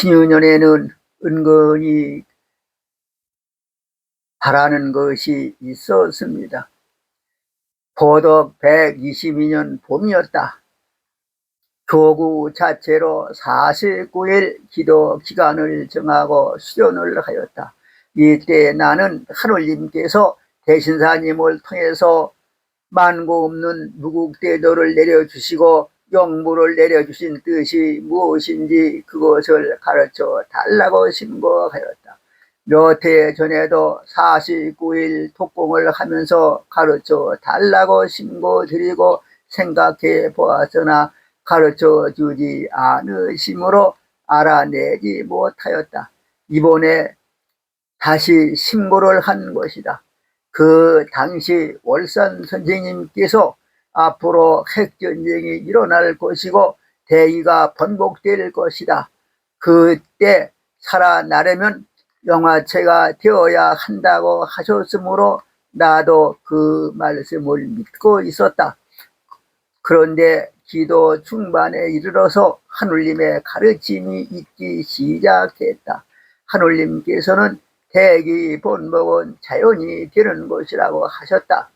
신유년에는 은근히 바라는 것이 있었습니다. 고덕 122년 봄이었다. 교구 자체로 49일 기도 기간을 정하고 수련을 하였다. 이때 나는 하늘님께서 대신사님을 통해서 만고 없는 무국대도를 내려주시고 영무를 내려주신 뜻이 무엇인지 그것을 가르쳐 달라고 신고하였다. 몇 해 전에도 49일 독공을 하면서 가르쳐 달라고 신고드리고 생각해 보았으나 가르쳐 주지 않으심으로 알아내지 못하였다. 이번에 다시 신고를 한 것이다. 그 당시 월산 선생님께서 앞으로 핵전쟁이 일어날 것이고 대의가 번복될 것이다. 그때 살아나려면 영화체가 되어야 한다고 하셨으므로 나도 그 말씀을 믿고 있었다. 그런데 기도 중반에 이르러서 하늘님의 가르침이 있기 시작했다. 하늘님께서는 대기 본복은 자연이 되는 것이라고 하셨다.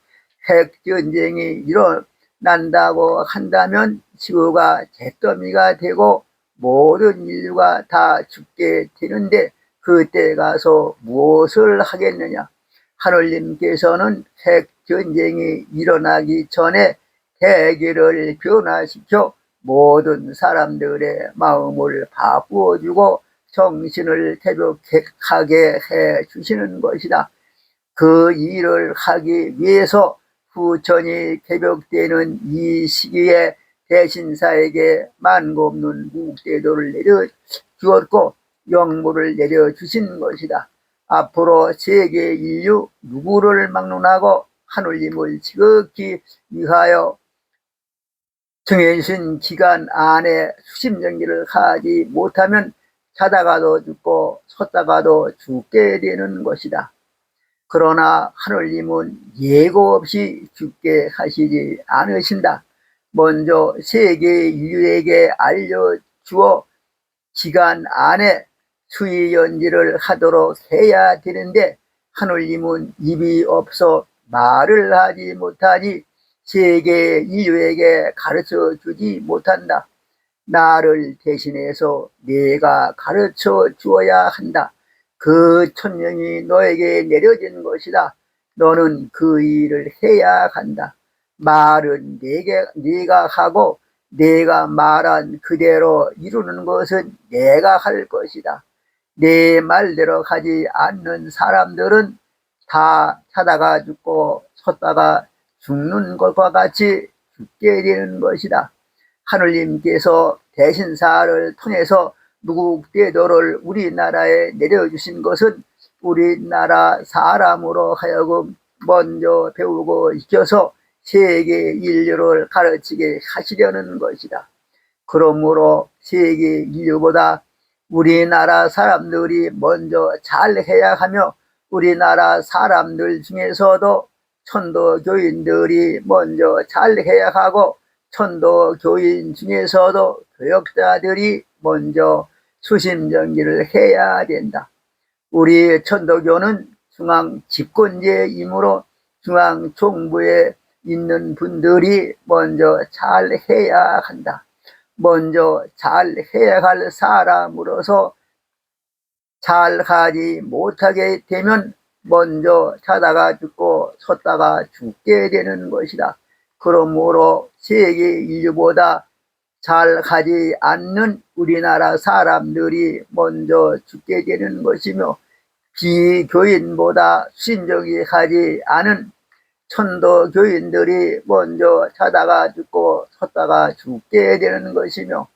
핵전쟁이 일어 난다고 한다면 지구가 잿더미가 되고 모든 인류가 다 죽게 되는데 그때 가서 무엇을 하겠느냐? 하늘님께서는 핵전쟁이 일어나기 전에 대기를 변화시켜 모든 사람들의 마음을 바꾸어주고 정신을 태백하게 해 주시는 것이다. 그 일을 하기 위해서 후천이 개벽되는 이 시기에 대신사에게 만고 없는 무국대도를 내려 주었고 영무를 내려 주신 것이다. 앞으로 세계 인류 누구를 막론하고 하늘님을 지극히 위하여 정해주신 기간 안에 수심정기를 하지 못하면 자다가도 죽고 섰다가도 죽게 되는 것이다. 그러나 하늘님은 예고 없이 죽게 하시지 않으신다. 먼저 세계 인류에게 알려주어 기간 안에 수의 연지를 하도록 해야 되는데 하늘님은 입이 없어 말을 하지 못하니 세계 인류에게 가르쳐 주지 못한다. 나를 대신해서 내가 가르쳐 주어야 한다. 그 천명이 너에게 내려진 것이다. 너는 그 일을 해야 한다. 말은 내게, 네가 하고 내가 말한 그대로 이루는 것은 내가 할 것이다. 내 말대로 하지 않는 사람들은 다 사다가 죽고 섰다가 죽는 것과 같이 죽게 되는 것이다. 하늘님께서 대신사를 통해서 무국대도를 우리나라에 내려주신 것은 우리나라 사람으로 하여금 먼저 배우고 익혀서 세계 인류를 가르치게 하시려는 것이다. 그러므로 세계 인류보다 우리나라 사람들이 먼저 잘해야 하며 우리나라 사람들 중에서도 천도 교인들이 먼저 잘해야 하고 천도 교인 중에서도 교역자들이 먼저 수심정기를 해야 된다. 우리 천도교는 중앙 집권제이므로 중앙 총부에 있는 분들이 먼저 잘 해야 한다. 먼저 잘 해야 할 사람으로서 잘 하지 못하게 되면 먼저 자다가 죽고 섰다가 죽게 되는 것이다. 그러므로 세계 인류보다 잘 가지 않는 우리나라 사람들이 먼저 죽게 되는 것이며 비교인보다 신정이 하지 않은 천도 교인들이 먼저 자다가 죽고 섰다가 죽게 되는 것이며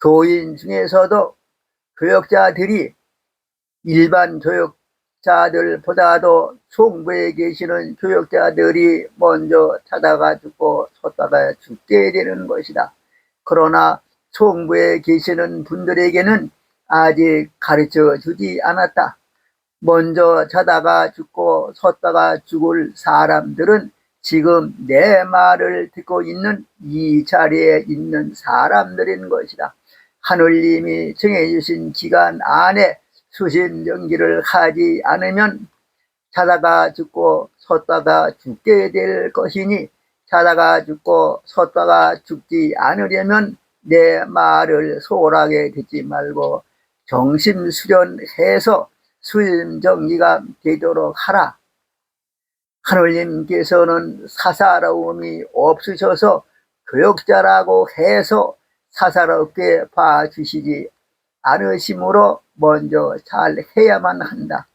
교인 중에서도 교역자들이 일반 교역자들보다도 총부에 계시는 교역자들이 먼저 자다가 죽고 섰다가 죽게 되는 것이다. 그러나 총부에 계시는 분들에게는 아직 가르쳐 주지 않았다. 먼저 자다가 죽고 섰다가 죽을 사람들은 지금 내 말을 듣고 있는 이 자리에 있는 사람들인 것이다. 하늘님이 정해주신 기간 안에 수신 연기를 하지 않으면 자다가 죽고 섰다가 죽게 될 것이니 자다가 죽고 섰다가 죽지 않으려면 내 말을 소홀하게 듣지 말고 정심 수련해서 수임 정리가 되도록 하라. 하늘님께서는 사사로움이 없으셔서 교역자라고 해서 사사롭게 봐주시지 않으심으로 먼저 잘 해야만 한다.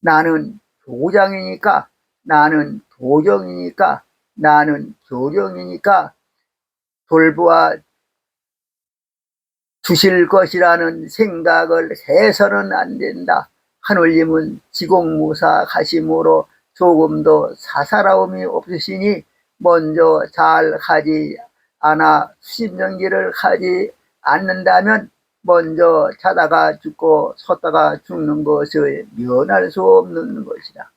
나는 도장이니까, 나는 도정이니까, 나는 교정이니까 돌보아 주실 것이라는 생각을 해서는 안 된다. 하늘님은 지공무사 하심으로 조금도 사사로움이 없으시니 먼저 잘 하지 않아 수십년기를 하지 않는다면 먼저 자다가 죽고 섰다가 죽는 것을 면할 수 없는 것이다.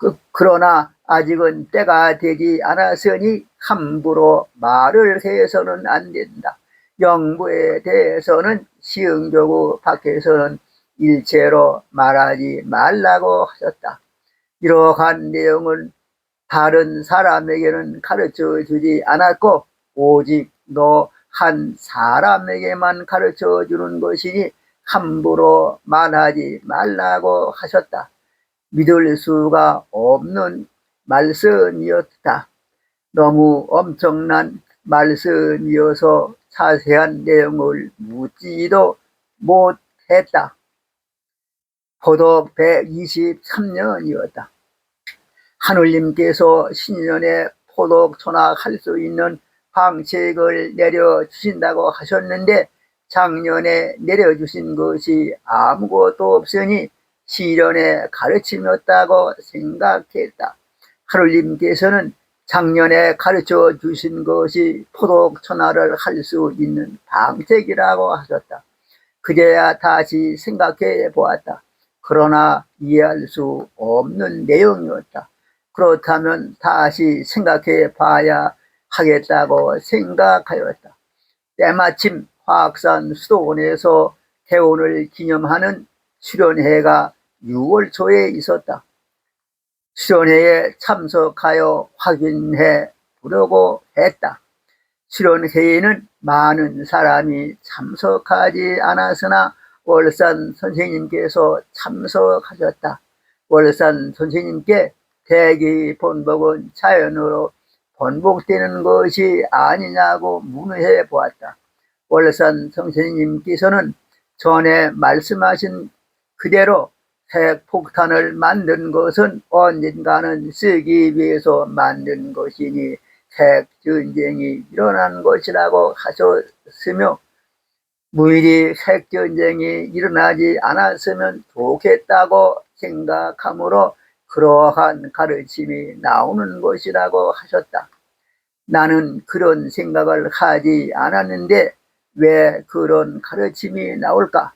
그, 그러나 아직은 때가 되지 않았으니 함부로 말을 해서는 안 된다. 영부에 대해서는 시흥교구 밖에서는 일체로 말하지 말라고 하셨다. 이러한 내용을 다른 사람에게는 가르쳐 주지 않았고 오직 너 한 사람에게만 가르쳐 주는 것이니 함부로 말하지 말라고 하셨다. 믿을 수가 없는 말씀이었다. 너무 엄청난 말씀이어서 자세한 내용을 묻지도 못했다. 포독 123년이었다. 하늘님께서 신년에 포독 전학할 수 있는 방책을 내려주신다고 하셨는데 작년에 내려주신 것이 아무것도 없으니 시련의 가르침이었다고 생각했다. 하늘님께서는 작년에 가르쳐 주신 것이 포독 천하를 할 수 있는 방책이라고 하셨다. 그제야 다시 생각해 보았다. 그러나 이해할 수 없는 내용이었다. 그렇다면 다시 생각해 봐야 하겠다고 생각하였다. 때마침 화학산 수도원에서 개원을 기념하는 수련회가 6월 초에 있었다. 수련회에 참석하여 확인해 보려고 했다. 수련회에는 많은 사람이 참석하지 않았으나 월산 선생님께서 참석하셨다. 월산 선생님께 대기 본복은 자연으로 번복되는 것이 아니냐고 문의해 보았다. 월산 선생님께서는 전에 말씀하신 그대로 핵폭탄을 만든 것은 언젠가는 쓰기 위해서 만든 것이니 핵전쟁이 일어난 것이라고 하셨으며 무일이 핵전쟁이 일어나지 않았으면 좋겠다고 생각하므로 그러한 가르침이 나오는 것이라고 하셨다. 나는 그런 생각을 하지 않았는데 왜 그런 가르침이 나올까?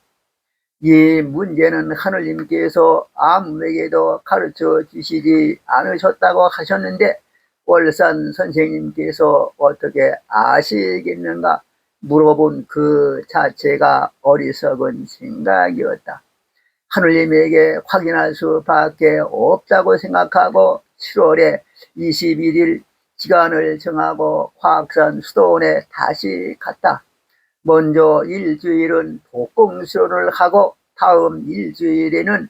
이 문제는 하늘님께서 아무에게도 가르쳐 주시지 않으셨다고 하셨는데 월산 선생님께서 어떻게 아시겠는가 물어본 그 자체가 어리석은 생각이었다. 하늘님에게 확인할 수밖에 없다고 생각하고 7월에 21일 시간을 정하고 화학산 수도원에 다시 갔다. 먼저 일주일은 복공수련을 하고 다음 일주일에는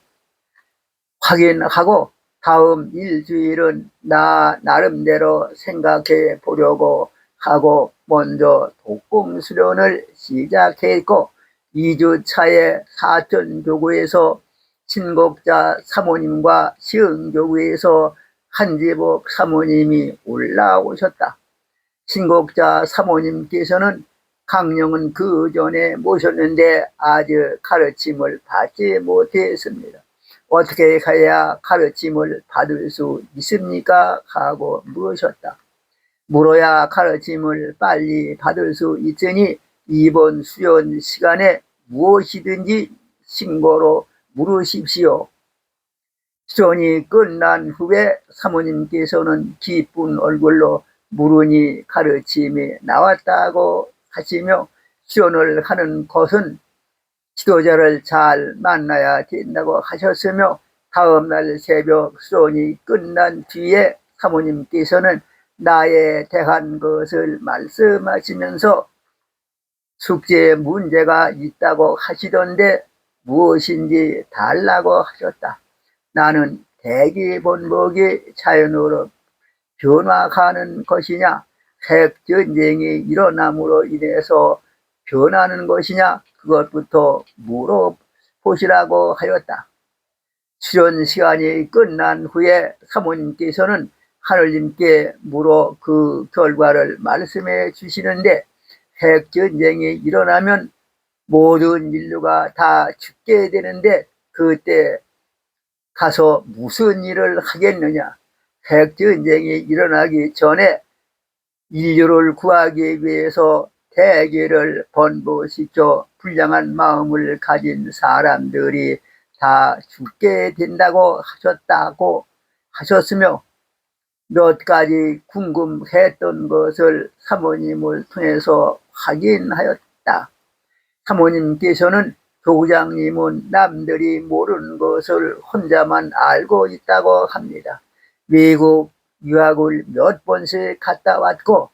확인하고 다음 일주일은 나 나름대로 생각해 보려고 하고 먼저 독공수련을 시작했고 2주 차에 사천교구에서 신곡자 사모님과 시흥교구에서 한지복 사모님이 올라오셨다. 신곡자 사모님께서는 강령은 그 전에 모셨는데 아직 가르침을 받지 못했습니다. 어떻게 가야 가르침을 받을 수 있습니까? 하고 물으셨다. 물어야 가르침을 빨리 받을 수 있으니 이번 수련 시간에 무엇이든지 신고로 물으십시오. 수련이 끝난 후에 사모님께서는 기쁜 얼굴로 물으니 가르침이 나왔다고 하시며 수련을 하는 것은 지도자를 잘 만나야 된다고 하셨으며 다음날 새벽 수련이 끝난 뒤에 사모님께서는 나에 대한 것을 말씀하시면서 숙제에 문제가 있다고 하시던데 무엇인지 달라고 하셨다. 나는 대기 본복이 자연으로 변화하는 것이냐, 핵 전쟁이 일어남으로 인해서 변하는 것이냐, 그것부터 물어보시라고 하였다. 수련 시간이 끝난 후에 사모님께서는 하늘님께 물어 그 결과를 말씀해 주시는데 핵전쟁이 일어나면 모든 인류가 다 죽게 되는데 그때 가서 무슨 일을 하겠느냐. 핵전쟁이 일어나기 전에 인류를 구하기 위해서 대계를 번부시켜 불량한 마음을 가진 사람들이 다 죽게 된다고 하셨다고 하셨으며 몇 가지 궁금했던 것을 사모님을 통해서 확인하였다. 사모님께서는 교장님은 남들이 모르는 것을 혼자만 알고 있다고 합니다. 미국 유학을 몇 번씩 갔다 왔고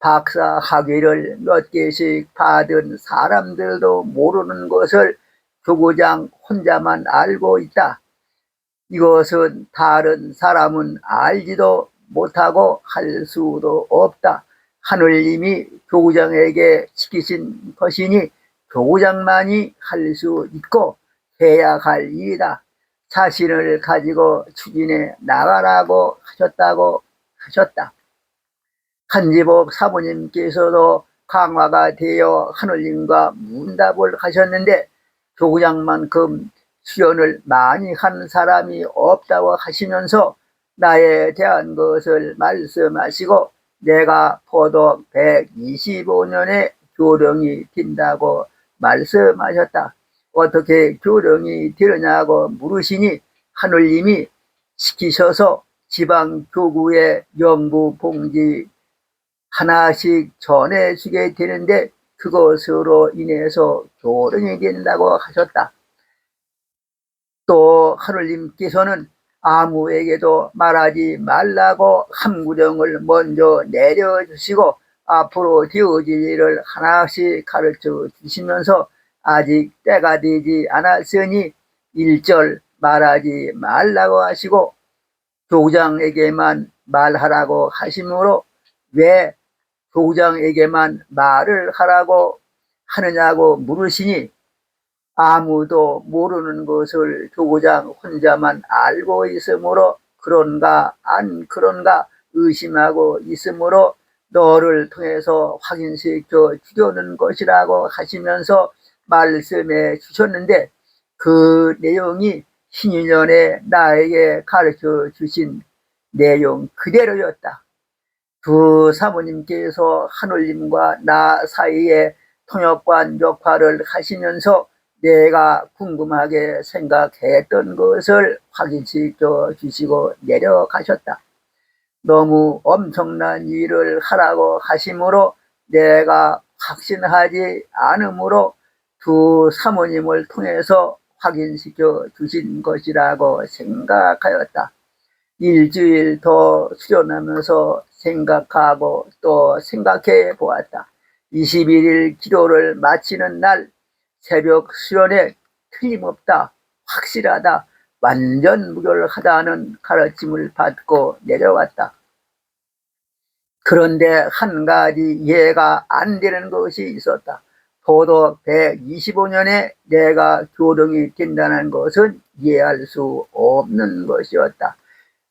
박사 학위를 몇 개씩 받은 사람들도 모르는 것을 교구장 혼자만 알고 있다. 이것은 다른 사람은 알지도 못하고 할 수도 없다. 하늘님이 교구장에게 시키신 것이니 교구장만이 할 수 있고 해야 할 일이다. 자신을 가지고 추진해 나가라고 하셨다고 하셨다. 한지복 사부님께서도 강화가 되어 하늘님과 문답을 하셨는데 교구장만큼 수련을 많이 한 사람이 없다고 하시면서 나에 대한 것을 말씀하시고 내가 포도 125년에 교령이 된다고 말씀하셨다. 어떻게 교령이 되느냐고 물으시니 하늘님이 시키셔서 지방 교구에 연구 봉지 하나씩 전해주게 되는데 그것으로 인해서 교령이 된다고 하셨다. 또 하늘님께서는 아무에게도 말하지 말라고 함구령을 먼저 내려주시고 앞으로 되어질 일을 하나씩 가르쳐 주시면서 아직 때가 되지 않았으니 일절 말하지 말라고 하시고 교장에게만 말하라고 하시므로 왜 교장에게만 말을 하라고 하느냐고 물으시니 아무도 모르는 것을 교구장 혼자만 알고 있으므로 그런가 안 그런가 의심하고 있으므로 너를 통해서 확인시켜 주려는 것이라고 하시면서 말씀해 주셨는데 그 내용이 신인연에 나에게 가르쳐 주신 내용 그대로였다. 두 사모님께서 하늘님과 나 사이에 통역관 역할을 하시면서 내가 궁금하게 생각했던 것을 확인시켜 주시고 내려가셨다. 너무 엄청난 일을 하라고 하심으로 내가 확신하지 않으므로 두 사모님을 통해서 확인시켜 주신 것이라고 생각하였다. 일주일 더 수련하면서 생각하고 또 생각해 보았다. 21일 기도를 마치는 날 새벽 수련에 틀림없다, 확실하다, 완전 무결하다는 가르침을 받고 내려왔다. 그런데 한 가지 이해가 안 되는 것이 있었다. 도도 125년에 내가 교동이 된다는 것은 이해할 수 없는 것이었다.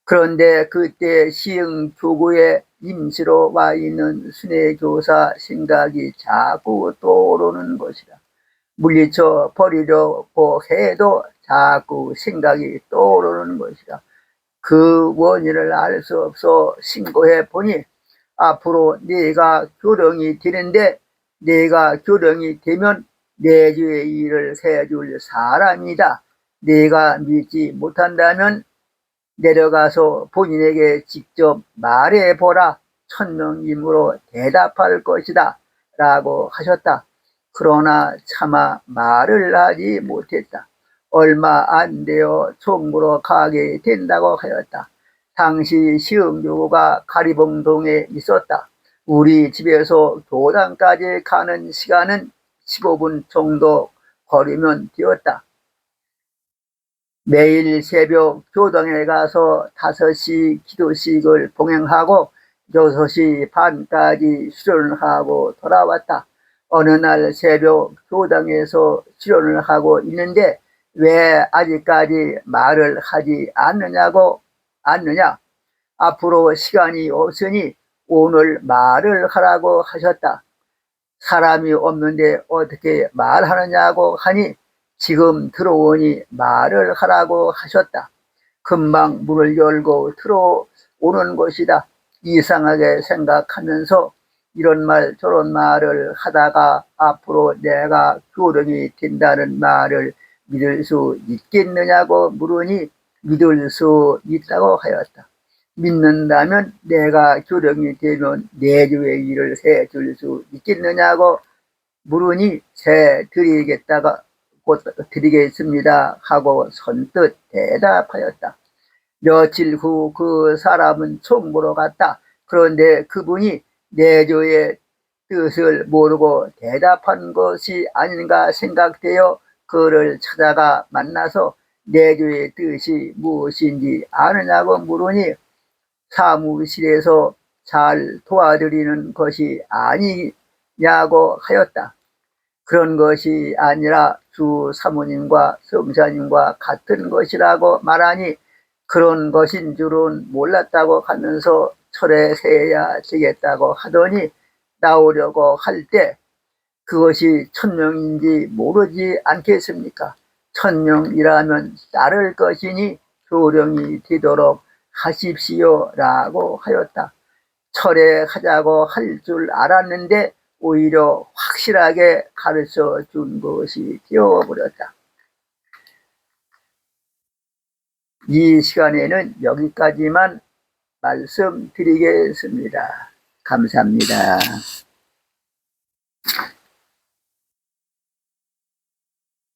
그런데 그때 시흥 교구에 임시로 와 있는 순회교사 생각이 자꾸 떠오르는 것이다. 물리쳐 버리려고 해도 자꾸 생각이 떠오르는 것이다. 그 원인을 알 수 없어 신고해 보니 앞으로 네가 교령이 되는데 네가 교령이 되면 내 주의 일을 해줄 사람이다. 네가 믿지 못한다면 내려가서 본인에게 직접 말해보라. 천명임으로 대답할 것이다. 라고 하셨다. 그러나 차마 말을 하지 못했다. 얼마 안 되어 총무로 가게 된다고 하였다. 당시 시흥교가 가리봉동에 있었다. 우리 집에서 교당까지 가는 시간은 15분 정도 걸으면 되었다. 매일 새벽 교당에 가서 5시 기도식을 봉행하고 6시 반까지 수련을 하고 돌아왔다. 어느 날 새벽 교당에서 수련을 하고 있는데 왜 아직까지 말을 하지 않느냐고 않느냐? 앞으로 시간이 없으니 오늘 말을 하라고 하셨다. 사람이 없는데 어떻게 말하느냐고 하니 지금 들어오니 말을 하라고 하셨다. 금방 문을 열고 들어오는 것이다. 이상하게 생각하면서 이런 말 저런 말을 하다가 앞으로 내가 교령이 된다는 말을 믿을 수 있겠느냐고 물으니 믿을 수 있다고 하였다. 믿는다면 내가 교령이 되면 내 주의 일을 세 줄 수 있겠느냐고 물으니 세 드리겠다가 곧 드리겠습니다 하고 선뜻 대답하였다. 며칠 후 그 사람은 총무로 갔다. 그런데 그분이 내조의 뜻을 모르고 대답한 것이 아닌가 생각되어 그를 찾아가 만나서 내조의 뜻이 무엇인지 아느냐고 물으니 사무실에서 잘 도와드리는 것이 아니냐고 하였다. 그런 것이 아니라 주 사모님과 성사님과 같은 것이라고 말하니 그런 것인 줄은 몰랐다고 하면서 철에 세야 되겠다고 하더니 나오려고 할 때 그것이 천명인지 모르지 않겠습니까? 천명이라면 따를 것이니 교령이 되도록 하십시오라고 하였다. 철회하자고 할 줄 알았는데 오히려 확실하게 가르쳐 준 것이 되어버렸다. 이 시간에는 여기까지만 말씀드리겠습니다. 감사합니다.